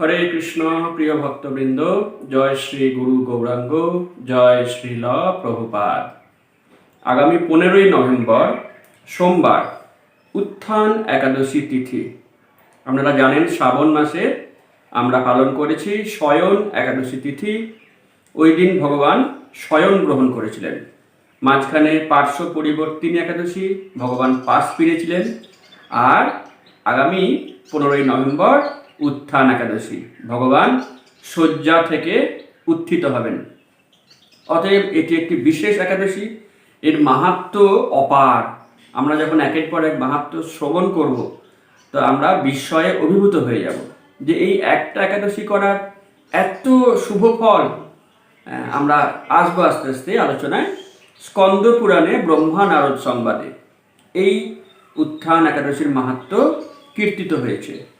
হরে কৃষ্ণ, প্রিয় ভক্তবৃন্দ, জয় শ্রী গুরু গৌরাঙ্গ, জয় শ্রীল প্রভুপাদ। আগামী পনেরোই নভেম্বর, সোমবার, উত্থান একাদশী তিথি। আপনারা জানেন শ্রাবণ মাসে আমরা পালন করেছি স্বয়ন একাদশী তিথি। ওই দিন ভগবান স্বয়ন গ্রহণ করেছিলেন। মাঝখানে পার্শ্ব পরিবর্তিনী একাদশী, ভগবান পাশ ফিরেছিলেন। আর আগামী পনেরোই নভেম্বর উত্থান একাদশী। ভগবান শয্যা থেকে উত্থিত হবেন। অতএব এটি একটি বিশেষ একাদশী। এর মাহাত্ম অপার। আমরা যখন একের পর এক মাহাত্ম শ্রবণ করব, তো আমরা বিস্ময়ে অভিভূত হয়ে যাব যে এই একটা একাদশী করার এত শুভ ফল আমরা আসব আস্তে আস্তে আলোচনায় স্কন্দ পুরাণে ব্রহ্মা নারদ সংবাদে। এই উত্থান একাদশীর মাহাত্ম কীর্তিত হয়েছে।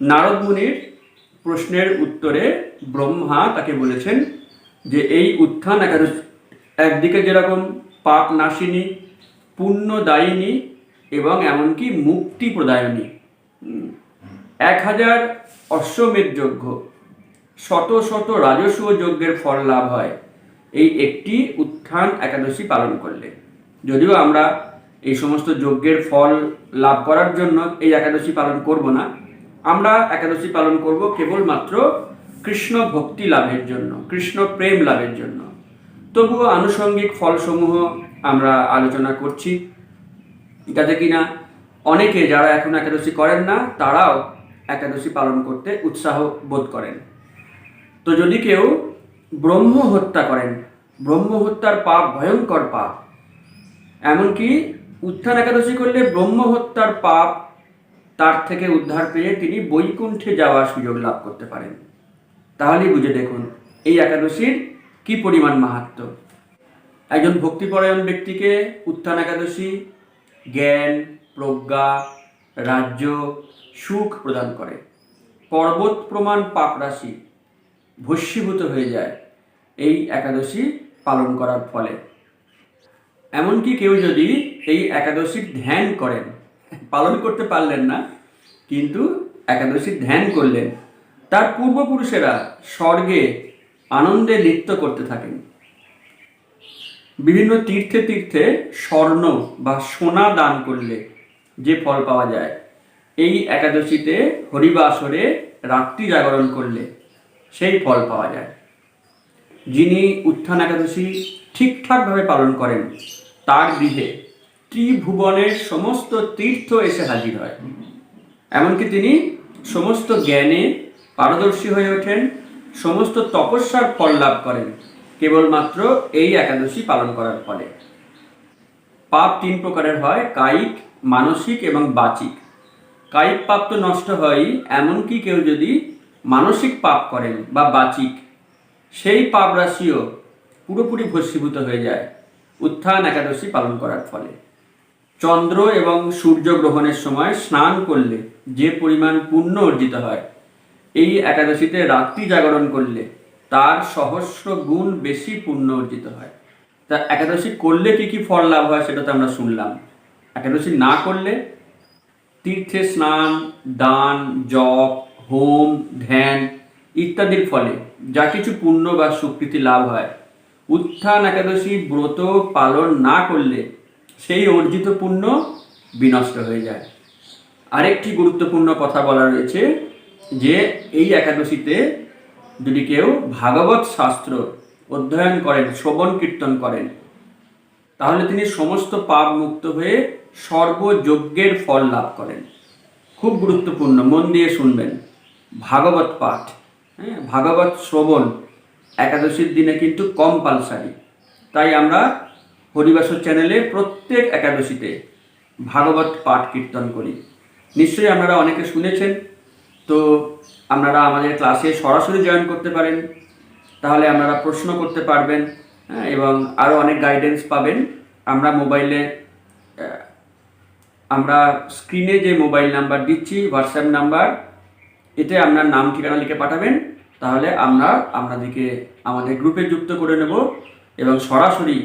নারদ মুনির প্রশ্নের উত্তরে ব্রহ্মা তাকে বলেছেন যে এই উত্থান একাদশী, একদিকে যেরকম পাপ নাশিনী পুণ্যদায়িনী এবং এমনকি মুক্তি প্রদায়নী। এক হাজার অশ্বমেধ যজ্ঞ, শত শত রাজস্ব যজ্ঞের ফল লাভ হয়। এই একটি উত্থান একাদশী পালন করলে। যদিও আমরা এই সমস্ত যজ্ঞের ফল লাভ করার জন্য এই একাদশী পালন করব না আমরা একাদশী পালন করব কেবলমাত্র কৃষ্ণ ভক্তি লাভের জন্য, কৃষ্ণ প্রেম লাভের জন্য। তবুও আনুষঙ্গিক ফলসমূহ আমরা আলোচনা করছি। যাতে কিনা অনেকে যারা এখন একাদশী করেন না, তারাও একাদশী পালন করতে উৎসাহ বোধ করেন। তো যদি কেউ ব্রহ্ম হত্যা করেন, ব্রহ্ম হত্যার পাপ ভয়ঙ্কর পাপ, এমনকি উত্থান একাদশী করলে ব্রহ্ম হত্যার পাপ তার থেকে উদ্ধার পেয়ে তিনি বৈকুণ্ঠে যাওয়ার সুযোগ লাভ করতে পারেন। তাহলেই বুঝে দেখুন এই একাদশীর কি পরিমাণ মাহাত্ম। একজন ভক্তিপরায়ণ ব্যক্তিকে উত্থান একাদশী জ্ঞান, প্রজ্ঞা, রাজ্য, সুখ প্রদান করে। পর্বত প্রমাণ পাপ রাশি ভস্মীভূত হয়ে যায় এই একাদশী পালন করার ফলে। এমনকি কেউ যদি এই একাদশীর ধ্যান করেন, পালন করতে পারলেন না কিন্তু একাদশী ধ্যান করলেন তার পূর্বপুরুষেরা স্বর্গে আনন্দে নৃত্য করতে থাকেন। বিভিন্ন তীর্থে তীর্থে স্বর্ণ বা সোনা দান করলে যে ফল পাওয়া যায়, এই একাদশীতে হরিবাসরে রাত্রি জাগরণ করলে সেই ফল পাওয়া যায়। যিনি উত্থান একাদশী ঠিকঠাকভাবে পালন করেন, তার গৃহে ত্রিভুবনের সমস্ত তীর্থ এসে হাজির হয়। এমনকি তিনি সমস্ত জ্ঞানে পারদর্শী হয়ে ওঠেন, সমস্ত তপস্যার ফল লাভ করেন, কেবলমাত্র এই একাদশী পালন করার ফলে। পাপ তিন প্রকারের হয়, কায়িক, মানসিক এবং বাচিক। কায়িক পাপ তো নষ্ট হয়ই এমনকি কেউ যদি মানসিক পাপ করেন বা বাচিক, সেই পাপ রাশিও পুরোপুরি ভস্মীভূত হয়ে যায়, উত্থান একাদশী পালন করার ফলে। চন্দ্র এবং সূর্য গ্রহণের সময় স্নান করলে যে পরিমাণ পুণ্য অর্জিত হয়, এই একাদশীতে রাত্রি জাগরণ করলে তার সহস্র গুণ বেশি পুণ্য অর্জিত হয়। তা একাদশী করলে কি কি ফল লাভ হয় সেটা তো আমরা শুনলাম। একাদশী না করলে তীর্থে স্নান, দান, জপ, হোম, ধ্যান ইত্যাদির ফলে যা কিছু পুণ্য বা সুকৃতি লাভ হয়, উত্থান একাদশী ব্রত পালন না করলে সেই অর্জিত পুণ্য বিনষ্ট হয়ে যায়। আরেকটি গুরুত্বপূর্ণ কথা বলা রয়েছে যে, এই একাদশীতে যদি কেউ ভাগবত শাস্ত্র অধ্যয়ন করেন, শ্রবণ কীর্তন করেন, তাহলে তিনি সমস্ত পাপ মুক্ত হয়ে সর্বযজ্ঞের ফল লাভ করেন। খুব গুরুত্বপূর্ণ, মন দিয়ে শুনবেন। ভাগবত পাঠ হ্যাঁ ভাগবত শ্রবণ একাদশীর দিনে কিন্তু কম্পালসারি তাই আমরা হরিবাসর চ্যানেলে প্রত্যেক একাদশীতে ভাগবত পাঠ কীর্তন করি। নিশ্চয়ই আপনারা অনেকে শুনেছেন, তো আপনারা আমাদের ক্লাসে সরাসরি জয়েন করতে পারেন, তাহলে আপনারা প্রশ্ন করতে পারবেন হ্যাঁ এবং আরও অনেক গাইডেন্স পাবেন। আমরা মোবাইলে আমরা স্ক্রিনে যে মোবাইল নাম্বার দিচ্ছি হোয়াটসঅ্যাপ নাম্বার এতে আপনার নাম, ঠিকানা লিখে পাঠাবেন, তাহলে আমরা আপনাদেরকে আমাদের গ্রুপে যুক্ত করে নেব এবং সরাসরি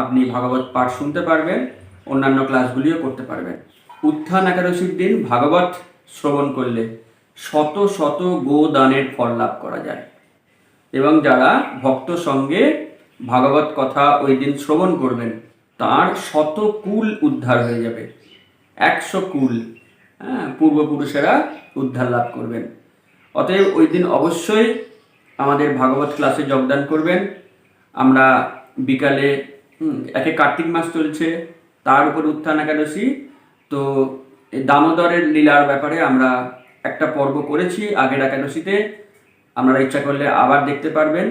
আপনি ভাগবত পাঠ শুনতে পারবেন, অন্যান্য ক্লাসগুলিও করতে পারবেন। উত্থান একাদশীর দিন ভাগবত শ্রবণ করলে শত শত গোদানের ফল লাভ করা যায়। এবং যারা ভক্ত সঙ্গে ভাগবত কথা ওই দিন শ্রবণ করবেন, তার শত কুল উদ্ধার হয়ে যাবে। একশো কুল হ্যাঁ পূর্বপুরুষেরা উদ্ধার লাভ করবেন। অতএব ওই দিন অবশ্যই আমাদের ভাগবত ক্লাসে যোগদান করবেন। আমরা বিকালে হুম, একে কার্তিক মাস চলছে তার উপর উত্থান একাদশী। তো দামোদরের লীলার ব্যাপারে আমরা একটা পর্ব করেছি আগের একাদশীতে। আপনারা ইচ্ছা করলে আবার দেখতে পারবেন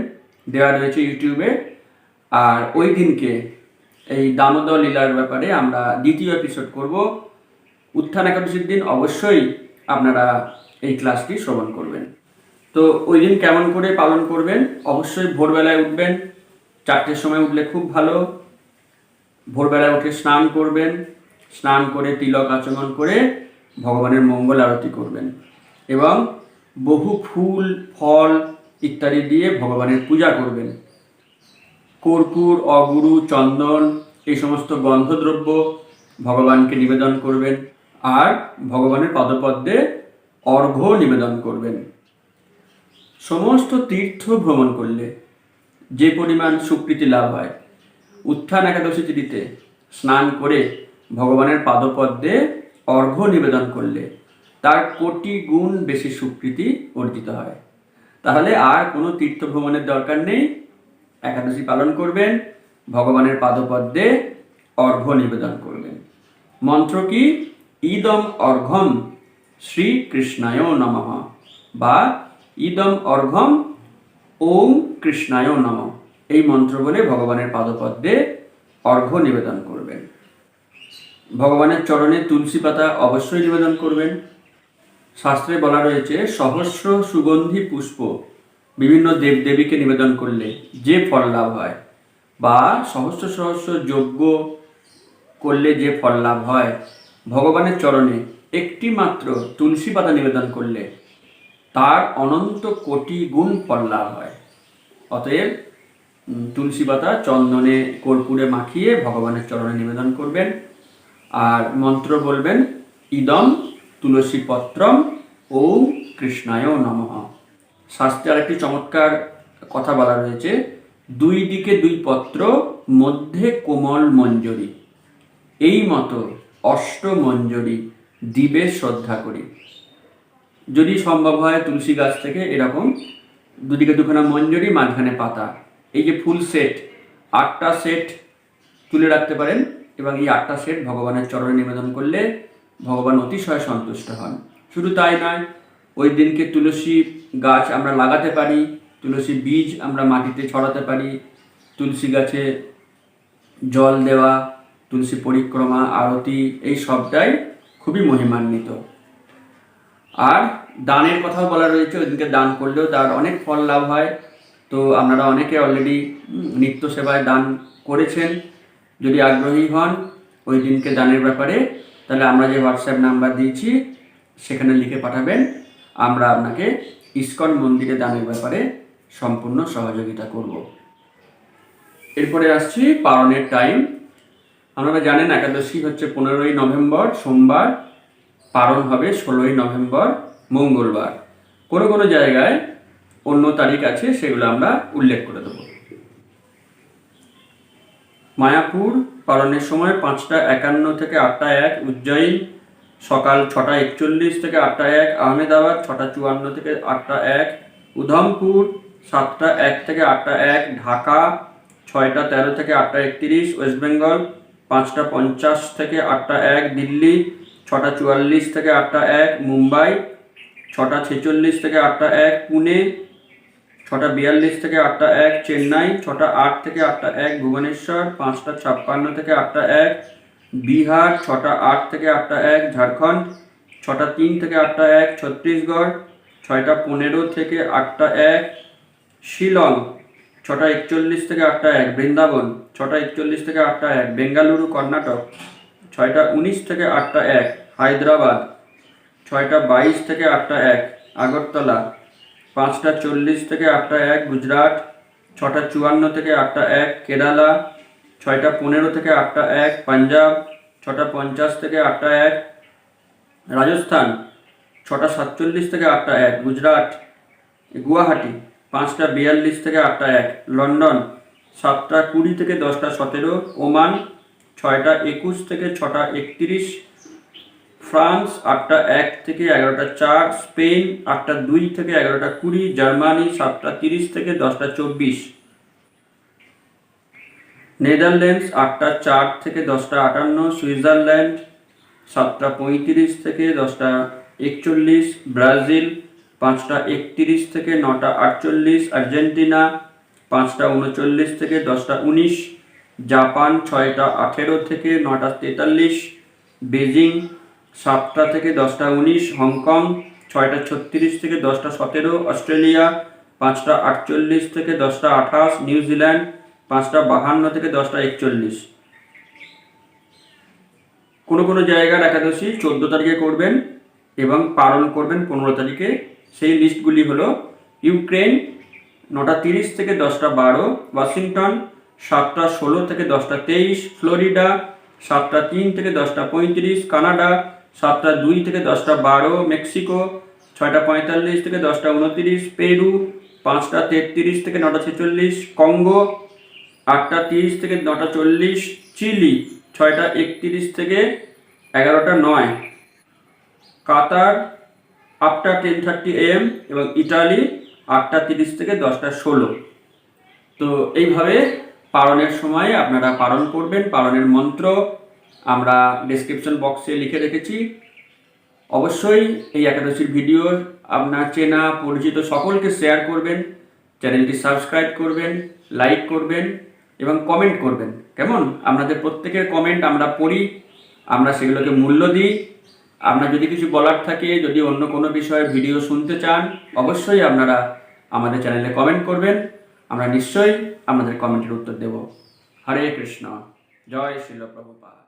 দেওয়া রয়েছে ইউটিউবে। আর ওই দিনকে এই দামোদর লীলার ব্যাপারে আমরা দ্বিতীয় এপিসোড করব। উত্থান একাদশীর দিন অবশ্যই আপনারা এই ক্লাসটি শ্রবণ করবেন। তো ওই দিন কেমন করে পালন করবেন? অবশ্যই ভোরবেলায় উঠবেন চারটের সময় উঠলে খুব ভালো। ভোরবেলায় উঠে স্নান করবেন। স্নান করে তিলক আচমন করে ভগবানের মঙ্গল আরতি করবেন। এবং বহু ফুল, ফল ইত্যাদি দিয়ে ভগবানের পূজা করবেন। কর্পূর, অগুরু, চন্দন, এই সমস্ত গন্ধদ্রব্য ভগবানকে নিবেদন করবেন। আর ভগবানের পদপদ্মে অর্ঘ্য নিবেদন করবেন। সমস্ত তীর্থ ভ্রমণ করলে যে পরিমাণ সুকৃতি লাভ হয়, উত্থান একাদশী তিথিতে স্নান করে ভগবানের পাদপদ্মে অর্ঘ্য নিবেদন করলে তার কোটি গুণ বেশি সুকৃতি অর্জিত হয়। তাহলে আর কোনো তীর্থ ভ্রমণের দরকার নেই। একাদশী পালন করবেন, ভগবানের পাদপদ্মে অর্ঘ্য নিবেদন করবেন। মন্ত্র কি? ইদম অর্ঘম শ্রীকৃষ্ণায় নমঃ বা ইদম অর্ঘম ওম কৃষ্ণায় নম। এই মন্ত্র বলে ভগবানের পাদপদ্মে অর্ঘ্য নিবেদন করবেন। ভগবানের চরণে তুলসী পাতা অবশ্যই নিবেদন করবেন। শাস্ত্রে বলা রয়েছে, সহস্র সুগন্ধি পুষ্প বিভিন্ন দেবদেবীকে নিবেদন করলে যে ফল লাভ হয় বা সহস্র সহস্র যজ্ঞ করলে যে ফল লাভ হয়, ভগবানের চরণে একটি মাত্র তুলসী পাতা নিবেদন করলে তার অনন্ত কোটি গুণ ফল লাভ হয়। অতএব তুলসী পাতা চন্দনে কর্পূরে মাখিয়ে ভগবানের চরণে নিবেদন করবেন। আর মন্ত্র বলবেন, ইদম তুলসী পত্রম ওম কৃষ্ণায় নমঃ। শাস্ত্রে আরেকটি চমৎকার কথা বলা রয়েছে, দুই দিকে দুই পত্র, মধ্যে কোমল মঞ্জরি। এই মতো অষ্ট মঞ্জরি দিবে শ্রদ্ধা করি। যদি সম্ভব হয়, তুলসী গাছ থেকে এরকম দুদিকে দুখানা মঞ্জরি, মাঝখানে পাতা। এই যে ফুল সেট আটটা সেট তুলে রাখতে পারেন এবং এই আটটা সেট ভগবানের চরণে নিবেদন করলে ভগবান অতিশয় সন্তুষ্ট হন। শুধু তাই নয়, ওই দিনকে তুলসী গাছ আমরা লাগাতে পারি, তুলসী বীজ আমরা মাটিতে ছড়াতে পারি, তুলসী গাছে জল দেওয়া, তুলসী পরিক্রমা, আরতি, এই সবটাই খুবই মহিমান্বিত। আর দানের কথাও বলা রয়েছে ওইদিনকে দান করলেও তার অনেক ফল লাভ হয়। তো আপনারা অনেকে অলরেডি নিত্য সেবায় দান করেছেন। যদি আগ্রহী হন ওই দিনকে দানের ব্যাপারে, তাহলে আমরা যে হোয়াটসঅ্যাপ নাম্বার দিয়েছি, সেখানে লিখে পাঠাবেন। আমরা আপনাকে ইস্কন মন্দিরে দানের ব্যাপারে সম্পূর্ণ সহযোগিতা করব। এরপরে আসছি পালনের টাইম আপনারা জানেন একাদশী হচ্ছে পনেরোই নভেম্বর, সোমবার। পালন হবে ষোলোই নভেম্বর। মঙ্গলবার। কোনো কোনো জায়গায় অন্য তারিখ আছে, সেগুলো আমরা উল্লেখ করে দেবো। মায়াপুর পালনের সময় পাঁচটা একান্ন থেকে আটটা এক, উজ্জয়িন সকাল ছটা একচল্লিশ থেকে আটটা এক, আহমেদাবাদ ছটা চুয়ান্ন থেকে আটটা এক, উধমপুর সাতটা এক থেকে আটটা এক, ঢাকা ছয়টা তেরো থেকে আটটা একত্রিশ, ওয়েস্ট বেঙ্গল পাঁচটা পঞ্চাশ থেকে আটটা এক, দিল্লি ছটা চুয়াল্লিশ থেকে আটটা এক, মুম্বাই ছটা ছেচল্লিশ থেকে আটটা এক পুনে ছটা বিয়াল্লিশ থেকে আটটা এক চেন্নাই ছটা আট থেকে আটটা এক ভুবনেশ্বর পাঁচটা ছাপ্পান্ন থেকে আটটা এক বিহার ছটা আট থেকে আটটা এক ঝাড়খণ্ড ছটা তিন থেকে আটটা এক ছত্তিশগড় ছয়টা পনেরো থেকে আটটা এক শিলং ছটা একচল্লিশ থেকে আটটা এক বৃন্দাবন ছটা একচল্লিশ থেকে আটটা এক বেঙ্গালুরু কর্ণাটক ছয়টা উনিশ থেকে আটটা এক হায়দ্রাবাদ ছয়টা বাইশ থেকে আটটা এক, আগরতলা। পাঁচটা চল্লিশ থেকে আটটা এক, গুজরাট। ছটা চুয়ান্ন থেকে আটটা এক, কেরালা। ছয়টা পনেরো থেকে আটটা এক, পাঞ্জাব। ছটা পঞ্চাশ থেকে আটটা এক, রাজস্থান। ছটা সাতচল্লিশ থেকে আটটা এক, গুজরাট। গুয়াহাটি, পাঁচটা বিয়াল্লিশ থেকে আটটা এক, লন্ডন। সাতটা কুড়ি থেকে দশটা সতেরো, ওমান। ছয়টা একুশ থেকে ছটা একত্রিশ ফ্রান্স আটটা এক থেকে এগারোটা চার, স্পেন আটটা দুই থেকে এগারোটা কুড়ি, জার্মানি সাতটা তিরিশ থেকে দশটা চব্বিশ। নেদারল্যান্ডস আটটা চার থেকে দশটা আটান্ন, সুইজারল্যান্ড সাতটা পঁয়ত্রিশ থেকে দশটা একচল্লিশ, ব্রাজিল পাঁচটা একত্রিশ থেকে নটা আটচল্লিশ, আর্জেন্টিনা পাঁচটা উনচল্লিশ থেকে দশটা উনিশ, জাপান ছয়টা আঠেরো থেকে নটা তেতাল্লিশ, বেজিং সাতটা থেকে দশটা উনিশ, হংকং, ছয়টা ছত্রিশ থেকে দশটা সতেরো, অস্ট্রেলিয়া, পাঁচটা আটচল্লিশ থেকে দশটা আঠাশ নিউজিল্যান্ড পাঁচটা বাহান্ন থেকে দশটা একচল্লিশ। কোনো কোনো জায়গার একাদশী চোদ্দ তারিখে করবেন এবং পালন করবেন পনেরো তারিখে। সেই লিস্টগুলি হলো ইউক্রেন নটা তিরিশ থেকে দশটা বারো, ওয়াশিংটন, সাতটা ষোলো থেকে দশটা তেইশ, ফ্লোরিডা, সাতটা তিন থেকে দশটা পঁয়ত্রিশ, কানাডা সাতটা দুই থেকে দশটা বারো, মেক্সিকো, ছয়টা পঁয়তাল্লিশ থেকে দশটা উনতিরিশ, পেরু, পাঁচটা তেত্রিশ থেকে নটা ছেচল্লিশ, কঙ্গো, আটটা তিরিশ থেকে নটা চল্লিশ, চিলি, ছয়টা একত্রিশ থেকে এগারোটা নয়। কাতার, আটটা টেন থার্টি এম এবং ইটালি, আটটা তিরিশ থেকে দশটা ষোলো। তো এইভাবে পালনের সময় আপনারা পালন করবেন, পালনের মন্ত্র আমরা ডেসক্রিপশন বক্সে লিখে রেখেছি। অবশ্যই এই একাদশীর ভিডিও আপনার চেনা, পরিচিত সকলকে শেয়ার করবেন চ্যানেলটি সাবস্ক্রাইব করবেন লাইক করবেন এবং কমেন্ট করবেন। কেমন? আপনাদের প্রত্যেকের কমেন্ট আমরা পড়ি, আমরা সেগুলোকে মূল্য দিই। আপনার যদি কিছু বলার থাকে, যদি অন্য কোনো বিষয়ে ভিডিও শুনতে চান, অবশ্যই আপনারা আমাদের চ্যানেলে কমেন্ট করবেন। আমরা নিশ্চয়ই আপনাদের কমেন্টের উত্তর দেব। হরে কৃষ্ণ। জয় শিল প্রভুপাদ।